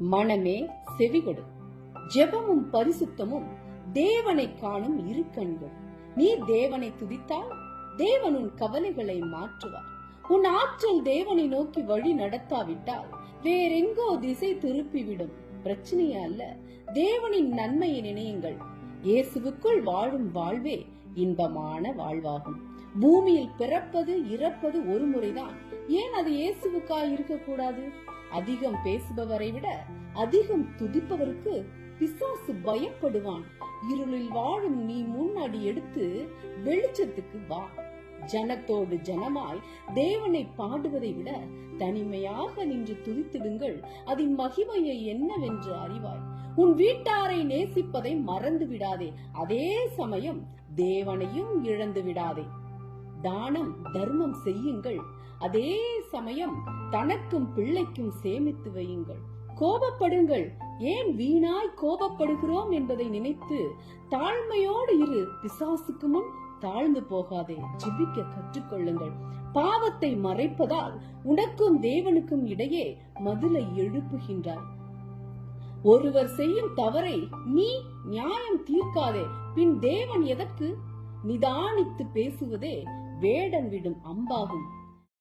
மனமே செவிகொடு. ஜெபமும் பரிசுத்தமும் தேவனை காணும் இரு கண்கள். நீ தேவனை துதித்தால் தேவன் உன் கவலைகளை மாற்றுவார். உன் ஆற்றல் தேவனை நோக்கி வழி நடத்தாவிட்டால் வேறெங்கோ திசை திருப்பிவிடும். பிரச்சனையே அல்ல தேவனின் நன்மையை நினையுங்கள். இயேசுவுக்குள் வாழும் வாழ்வே இன்பமான வாழ்வாகும். பூமியில் பிறப்பது இறப்பது ஒரு முறைதான். ஏன் அது இயேசுவுக்காய் இருக்கக்கூடாது? அதிகம் பேசுபவரை விட அதிகம் துதிப்பவருக்கு பிசாசு பயப்படுவான். இருளில் வாழும் நீ முன்னாடி எடுத்து வெளிச்சத்துக்கு வா. ஜனத்தோடு ஜனமாய் தேவனை பாடுவதை விட தனிமையாக நின்று துதித்திடுங்கள். அதன் மகிமையை என்னவென்று அறிவாய். உன் வீட்டாரை நேசிப்பதை மறந்து விடாதே. அதே சமயம் தேவனையும் இழந்து விடாதே. தானம் தர்மம் செய்யுங்கள். அதே சமயம் தனக்கும் பிள்ளைக்கும் சேமித்து வையுங்கள். கோபப்படுங்கள். ஏன் வீணாய் கோபப்படுகிறோம் என்பதை நினைத்து தாழ்மையோடு இரு. பிசாசுக்கு முன் தாழ்ந்து போகாதே. ஜிபிக்க கற்றுக்கொள்ளுங்கள். பாவத்தை மறைப்பதால் உனக்கும் தேவனுக்கும் இடையே மதுளை எழுப்புகின்றார் ஒருவர் செய்யும் தவறை நீ நியாயம் தீர்க்காதே. பின் தேவன் எதற்கு? நிதானித்து பேசுவதே வேடன் விடும் அம்பாகும்.